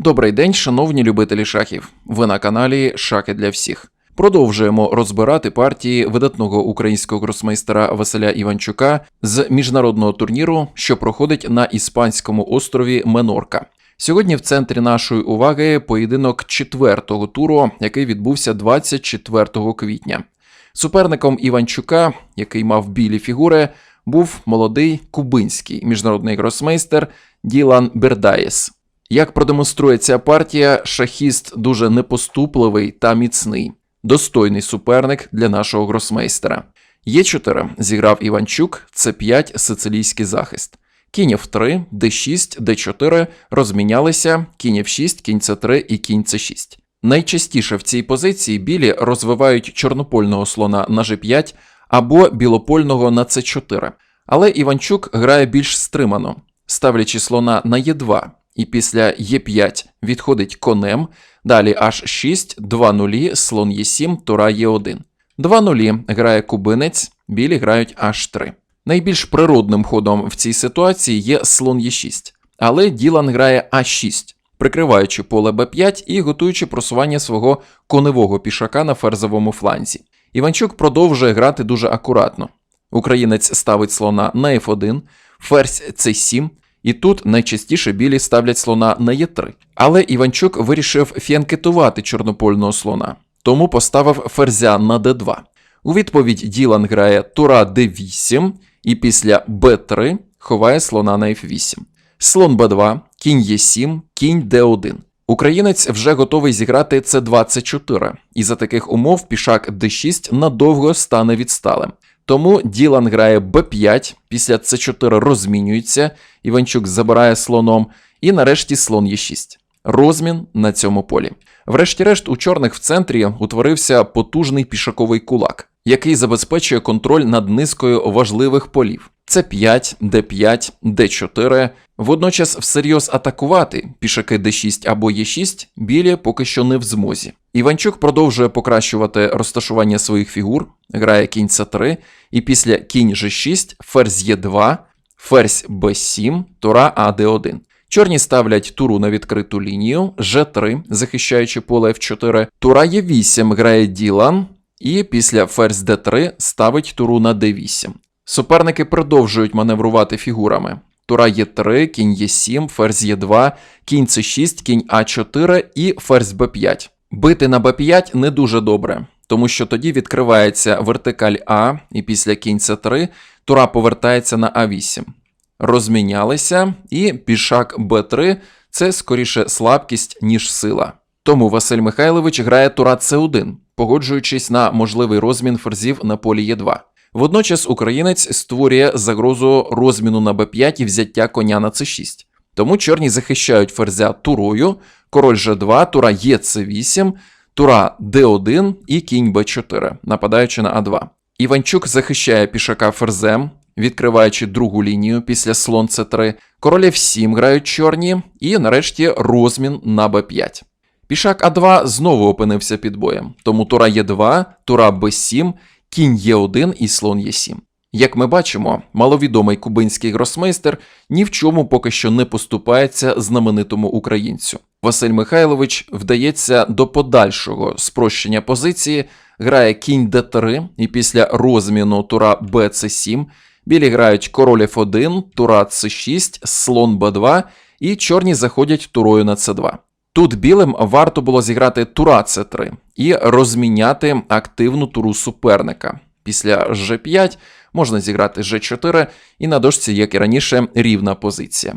Добрий день, шановні любителі шахів. Ви на каналі Шахи для всіх. Продовжуємо розбирати партії видатного українського гросмейстера Василя Іванчука з міжнародного турніру, що проходить на іспанському острові Менорка. Сьогодні в центрі нашої уваги поєдинок четвертого туру, який відбувся 24 квітня. Суперником Іванчука, який мав білі фігури, був молодий кубинський міжнародний гросмейстер Ділан Бердаєс. Як продемонструє ця партія, шахіст дуже непоступливий та міцний, достойний суперник для нашого гросмейстера. Є4 зіграв Іванчук, С5 сицилійський захист. Кінь F3, D6, D4 розмінялися, кінь F6, кінь C3 і кінь C6. Найчастіше в цій позиції білі розвивають чорнопольного слона на G5 або білопольного на C4. Але Іванчук грає більш стримано, ставлячи слона на Е2, і після Е5 відходить конем, далі H6, 2 нулі, слон Е7, тура Е1. 2 нулі грає кубинець, білі грають H3. Найбільш природним ходом в цій ситуації є слон Е6, але Ділан грає А6, прикриваючи поле Б5 і готуючи просування свого коневого пішака на ферзовому фланзі. Іванчук продовжує грати дуже акуратно. Українець ставить слона на F1, ферзь C7, і тут найчастіше білі ставлять слона на Е3. Але Іванчук вирішив фіанкетувати чорнопольного слона, тому поставив ферзя на d2. У відповідь Ділан грає тура d8 і після b3 ховає слона на f8. Слон b2, кінь e7, кінь d1. Українець вже готовий зіграти c2 c4, і за таких умов пішак d6 надовго стане відсталим. Тому Ділан грає b5, після c4 розмінюється, Іванчук забирає слоном, і нарешті слон e6. Розмін на цьому полі. Врешті-решт, у чорних в центрі утворився потужний пішаковий кулак, який забезпечує контроль над низкою важливих полів. С5, Д5, Д4. Водночас всерйоз атакувати пішаки Д6 або Е6 білі поки що не в змозі. Іванчук продовжує покращувати розташування своїх фігур, грає кінь С3, і після кінь Ж6, ферзь Е2, ферзь Б7, тура АД1. Чорні ставлять туру на відкриту лінію, Ж3, захищаючи поле F4, тура Е8 грає Ділан, і після ферзь Д3 ставить туру на Д8. Суперники продовжують маневрувати фігурами. Тура Е3, кінь Е7, ферзь Е2, кінь С6, кінь А4 і ферзь Б5. Бити на Б5 не дуже добре, тому що тоді відкривається вертикаль А, і після кінь С3 тура повертається на А8. Розмінялися, і пішак Б3 це скоріше слабкість, ніж сила. Тому Василь Михайлович грає тура С1, погоджуючись на можливий розмін ферзів на полі Е2. Водночас українець створює загрозу розміну на Б5 і взяття коня на С6. Тому чорні захищають ферзя турою, король Ж2, тура ЕЦ8, тура Д1 і кінь Б4, нападаючи на А2. Іванчук захищає пішака ферзем, відкриваючи другу лінію після слон С3, король F7 грають чорні, і нарешті розмін на Б5. Пішак А2 знову опинився під боєм, тому тура Е2, тура Б7, кінь Е1 і слон Е7. Як ми бачимо, маловідомий кубинський гросмейстер ні в чому поки що не поступається знаменитому українцю. Василь Михайлович вдається до подальшого спрощення позиції, грає кінь Д3 і після розміну тура БЦ7 білі грають король F1, тура С6, слон Б2 і чорні заходять турою на С2. Тут білим варто було зіграти тура С3 і розміняти активну туру суперника. Після G5 можна зіграти G4, і на дошці, як і раніше, рівна позиція.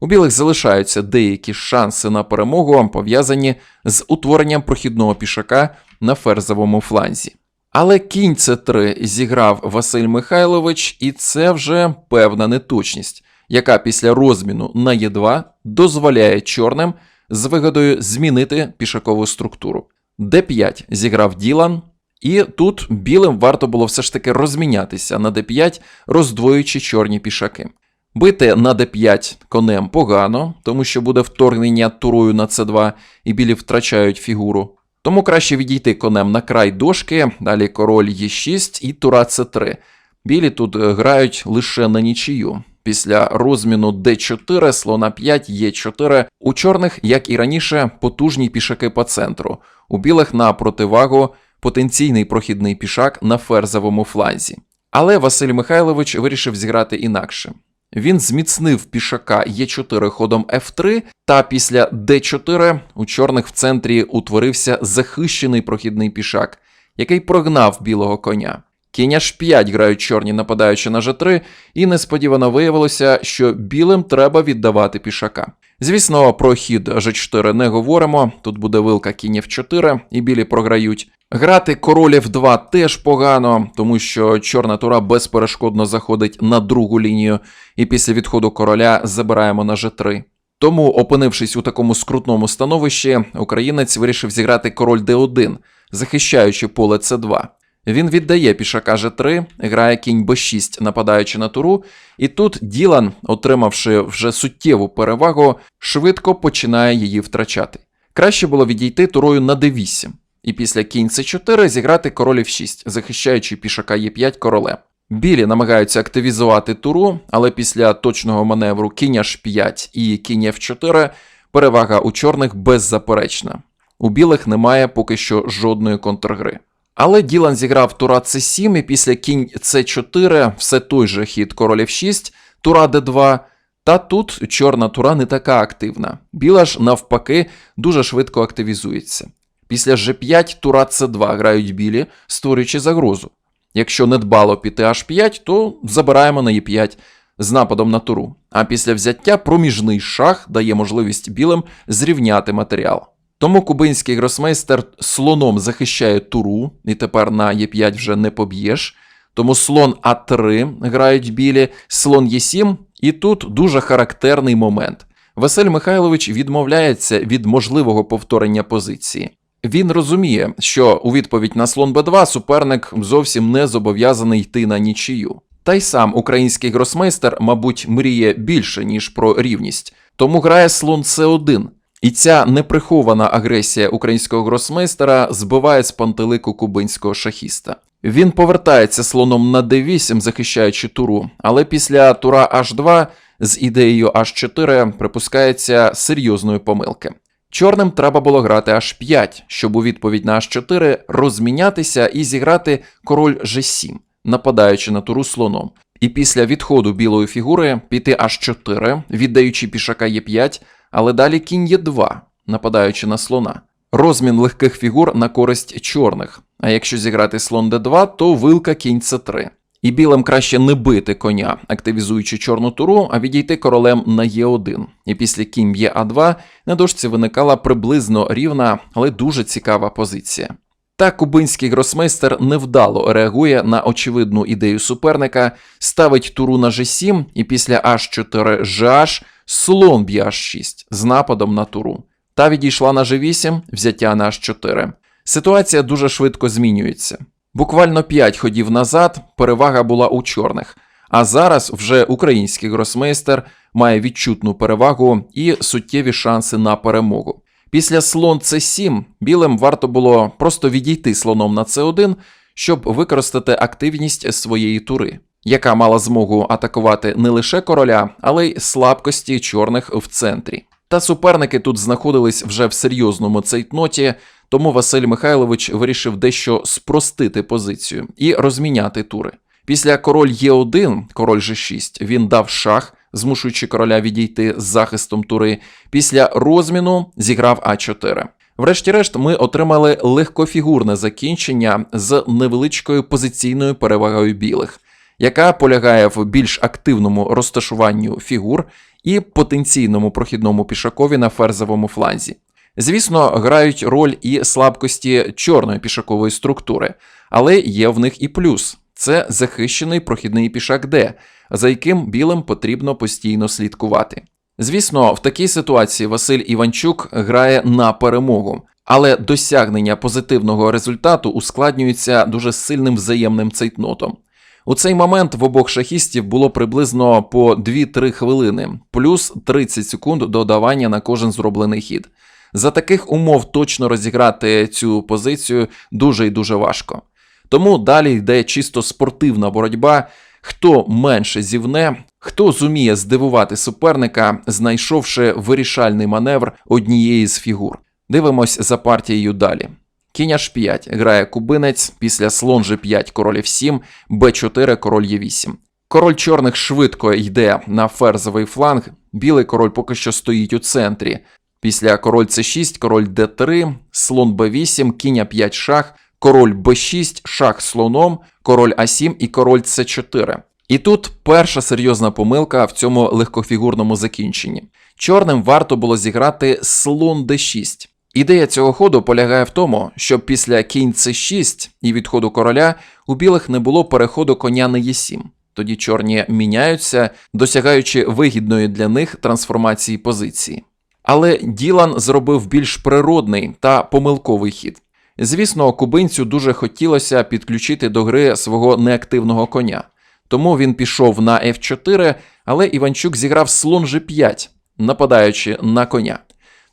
У білих залишаються деякі шанси на перемогу, пов'язані з утворенням прохідного пішака на ферзовому фланзі. Але кінь С3 зіграв Василь Михайлович, і це вже певна неточність, яка після розміну на Е2 дозволяє чорним з вигодою змінити пішакову структуру. Д5 зіграв Ділан, і тут білим варто було все ж таки розмінятися на d5, роздвоюючи чорні пішаки. Бити на d5 конем погано, тому що буде вторгнення турою на c2, і білі втрачають фігуру. Тому краще відійти конем на край дошки, далі король e6 і тура c3. Білі тут грають лише на нічию. після розміну d4, слона 5, e4. У чорних, як і раніше, потужні пішаки по центру. У білих на противагу потенційний прохідний пішак на ферзовому фланзі. Але Василь Михайлович вирішив зіграти інакше. Він зміцнив пішака Е4 ходом F3, та після D4 у чорних в центрі утворився захищений прохідний пішак, який прогнав білого коня. Кінь H5 грають чорні, нападаючи на G3, і несподівано виявилося, що білим треба віддавати пішака. Звісно, про хід G4 не говоримо. Тут буде вилка кінь F4, і білі програють. Грати король F2 теж погано, тому що чорна тура безперешкодно заходить на другу лінію, і після відходу короля забираємо на G3. Тому, опинившись у такому скрутному становищі, українець вирішив зіграти король D1, захищаючи поле C2. Він віддає пішака G3, грає кінь B6, нападаючи на туру, і тут Ділан, отримавши вже суттєву перевагу, швидко починає її втрачати. Краще було відійти турою на D8, і після кінь C4 зіграти король F6, захищаючи пішака Е5 королем. Білі намагаються активізувати туру, але після точного маневру кінь H5 і кінь F4 перевага у чорних беззаперечна. У білих немає поки що жодної контргри. Але Ділан зіграв тура c7, і після кінь c4 все той же хід король f6, тура d2. Та тут чорна тура не така активна. Біла ж, навпаки, дуже швидко активізується. Після g5 тура c2 грають білі, створюючи загрозу. Якщо недбало піти h5, то забираємо на e5 з нападом на туру. А після взяття проміжний шах дає можливість білим зрівняти матеріал. Тому кубинський гросмейстер слоном захищає туру, і тепер на Е5 вже не поб'єш. Тому слон А3 грають білі, слон Е7, і тут дуже характерний момент. Василь Михайлович відмовляється від можливого повторення позиції. Він розуміє, що у відповідь на слон Б2 суперник зовсім не зобов'язаний йти на нічию. Та й сам український гросмейстер, мабуть, мріє більше, ніж про рівність, тому грає слон С1. І ця неприхована агресія українського гросмейстера збиває з пантелику кубинського шахіста. Він повертається слоном на d8, захищаючи туру, але після тура h2 з ідеєю h4 припускається серйозної помилки. Чорним треба було грати h5, щоб у відповідь на h4 розмінятися і зіграти король g7, нападаючи на туру слоном. І після відходу білої фігури піти h4, віддаючи пішака e5, але далі кінь Е2, нападаючи на слона. Розмін легких фігур на користь чорних. А якщо зіграти слон d2, то вилка кінь c3. І білим краще не бити коня, активізуючи чорну туру, а відійти королем на Е1. І після кінь Е2 на дошці виникала приблизно рівна, але дуже цікава позиція. Та кубинський гросмейстер невдало реагує на очевидну ідею суперника, ставить туру на G7 і після H4 GH слон б'є H6 з нападом на туру. Та відійшла на G8, взяття на H4. Ситуація дуже швидко змінюється. Буквально 5 ходів назад перевага була у чорних, а зараз вже український гросмейстер має відчутну перевагу і суттєві шанси на перемогу. Після слон c7 білим варто було просто відійти слоном на c1, щоб використати активність своєї тури, яка мала змогу атакувати не лише короля, але й слабкості чорних в центрі. Та суперники тут знаходились вже в серйозному цейтноті, тому Василь Михайлович вирішив дещо спростити позицію і розміняти тури. Після король Е1, король G6, він дав шах, змушуючи короля відійти з захистом тури. Після розміну зіграв А4. Врешті-решт, ми отримали легкофігурне закінчення з невеличкою позиційною перевагою білих, яка полягає в більш активному розташуванню фігур і потенційному прохідному пішакові на ферзовому фланзі. Звісно, грають роль і слабкості чорної пішакової структури, але є в них і плюс це захищений прохідний пішак Д, за яким білим потрібно постійно слідкувати. Звісно, в такій ситуації Василь Іванчук грає на перемогу, але досягнення позитивного результату ускладнюється дуже сильним взаємним цейтнотом. У цей момент в обох шахістів було приблизно по 2-3 хвилини, плюс 30 секунд додавання на кожен зроблений хід. За таких умов точно розіграти цю позицію дуже і дуже важко. Тому далі йде чисто спортивна боротьба. Хто менше зівне, Хто зуміє здивувати суперника, знайшовши вирішальний маневр однієї з фігур? Дивимось за партією далі. Кінь H5 грає кубинець, після слон G5, король F7, B4, король Е8. Король чорних швидко йде на ферзовий фланг, білий король поки що стоїть у центрі. Після король c6, король d3, слон b8, кінь a5 шах, король b6, шах слоном, король а7 і король c4. І тут перша серйозна помилка в цьому легкофігурному закінченні. Чорним варто було зіграти слон d6. Ідея цього ходу полягає в тому, щоб після кінь c6 і відходу короля у білих не було переходу коня на e7. Тоді чорні міняються, досягаючи вигідної для них трансформації позиції. Але Ділан зробив більш природний та помилковий хід. Звісно, кубинцю дуже хотілося підключити до гри свого неактивного коня. Тому він пішов на F4, але Іванчук зіграв слон G5, нападаючи на коня.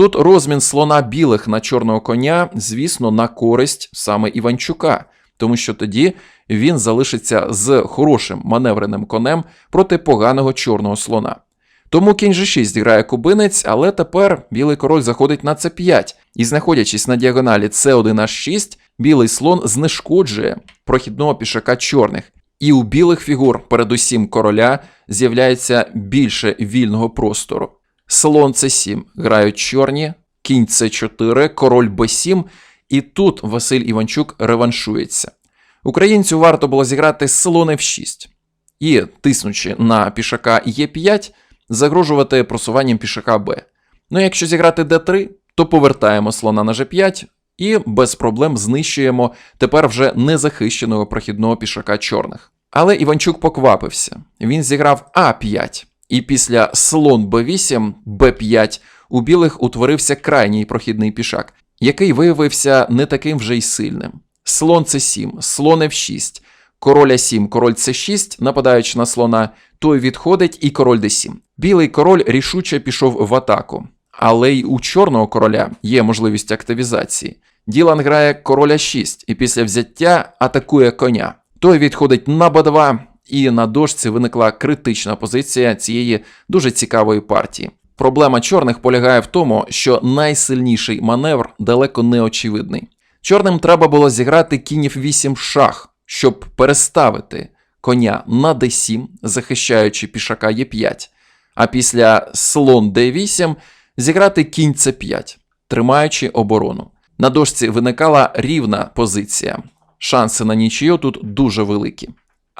Тут розмін слона білих на чорного коня, звісно, на користь саме Іванчука, тому що тоді він залишиться з хорошим маневреним конем проти поганого чорного слона. Тому кінь G6 грає кубинець, але тепер білий король заходить на c5, і знаходячись на діагоналі c1 h6, білий слон знешкоджує прохідного пішака чорних. І у білих фігур, передусім короля, з'являється більше вільного простору. Слон c7 грають чорні, кінь c4, король b7, і тут Василь Іванчук реваншується. Українцю варто було зіграти слон f6 і, тиснучи на пішака e5, загрожувати просуванням пішака Б. Ну якщо зіграти d3, то повертаємо слона на g5 і без проблем знищуємо тепер вже незахищеного прохідного пішака чорних. Але Іванчук поквапився. Він зіграв А5, і після слон Б8, Б5 у білих утворився крайній прохідний пішак, який виявився не таким вже й сильним. Слон С7, слон F6, король А7, король С6, нападаючи на слона, той відходить і король Д7. Білий король рішуче пішов в атаку, але й у чорного короля є можливість активізації. Ділан грає короля 6 і після взяття атакує коня. Той відходить на Б2, і на дошці виникла критична позиція цієї дуже цікавої партії. Проблема чорних полягає в тому, що найсильніший маневр далеко не очевидний. Чорним треба було зіграти кінь 8 шах, щоб переставити коня на d7, захищаючи пішака Е5, а після слон d8 зіграти кінь c5, тримаючи оборону. На дошці виникала рівна позиція. Шанси на нічию тут дуже великі.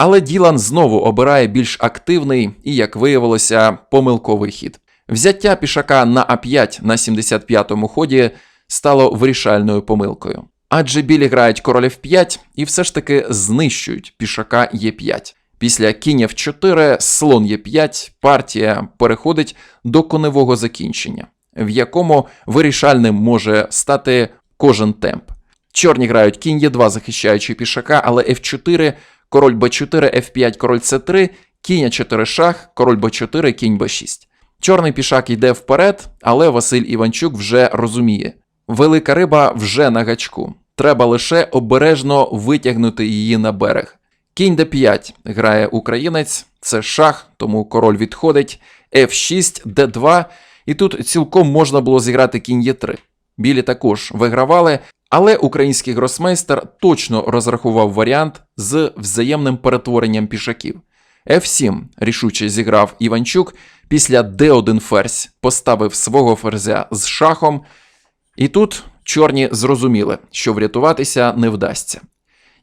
Але Ділан знову обирає більш активний і, як виявилося, помилковий хід. Взяття пішака на А5 на 75-му ході стало вирішальною помилкою. Адже білі грають король F5 і все ж таки знищують пішака Е5. Після кінь F4, слон Е5, партія переходить до коневого закінчення, в якому вирішальним може стати кожен темп. Чорні грають кінь Е2, захищаючи пішака, але F4, король Б4, F5, король С3, кінь А4 шах, король Б4, кінь Б6. Чорний пішак йде вперед, але Василь Іванчук вже розуміє: велика риба вже на гачку. Треба лише обережно витягнути її на берег. Кінь d5 грає українець, це шах, тому король відходить. F6, d2, і тут цілком можна було зіграти кінь Е3. Білі також вигравали, але український гросмейстер точно розрахував варіант з взаємним перетворенням пішаків. F7 рішуче зіграв Іванчук, після D1 ферзь поставив свого ферзя з шахом, і тут чорні зрозуміли, що врятуватися не вдасться.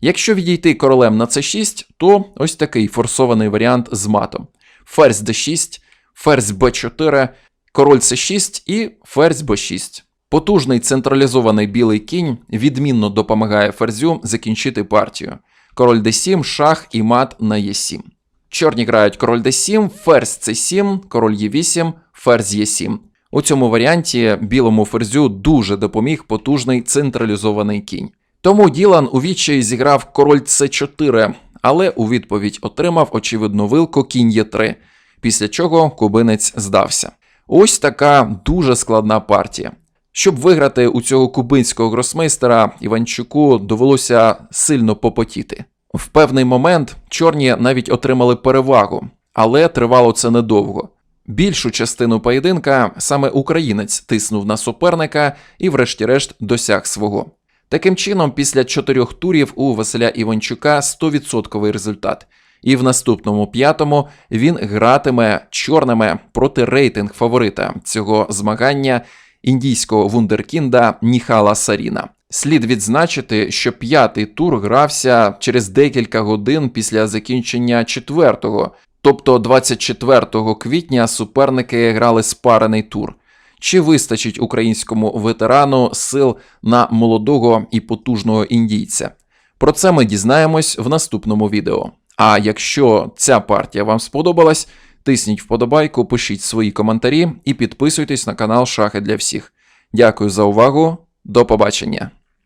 Якщо відійти королем на c6, то ось такий форсований варіант з матом: ферзь d6, ферзь b4, король c6 і ферзь b6. Потужний централізований білий кінь відмінно допомагає ферзю закінчити партію. Король d7, шах і мат на e7. Чорні грають король d7, ферзь c7, король e8, ферзь e7. У цьому варіанті білому ферзю дуже допоміг потужний централізований кінь. Тому Ділан у відчаї зіграв король c4, але у відповідь отримав очевидну вилку кінь Е3, після чого кубинець здався. Ось така дуже складна партія. Щоб виграти у цього кубинського гросмейстера, Іванчуку довелося сильно попотіти. В певний момент чорні навіть отримали перевагу, але тривало це недовго. Більшу частину поєдинка саме українець тиснув на суперника і, врешті-решт, досяг свого. Таким чином, після чотирьох турів у Василя Іванчука 100% результат. І в наступному п'ятому він гратиме чорними проти рейтинг фаворита цього змагання індійського вундеркінда Ніхала Саріна. Слід відзначити, що п'ятий тур грався через декілька годин після закінчення четвертого, тобто 24 квітня суперники грали спарений тур. Чи вистачить українському ветерану сил на молодого і потужного індійця? Про це ми дізнаємось в наступному відео. А якщо ця партія вам сподобалась, тисніть вподобайку, пишіть свої коментарі і підписуйтесь на канал Шахи для всіх. Дякую за увагу, до побачення!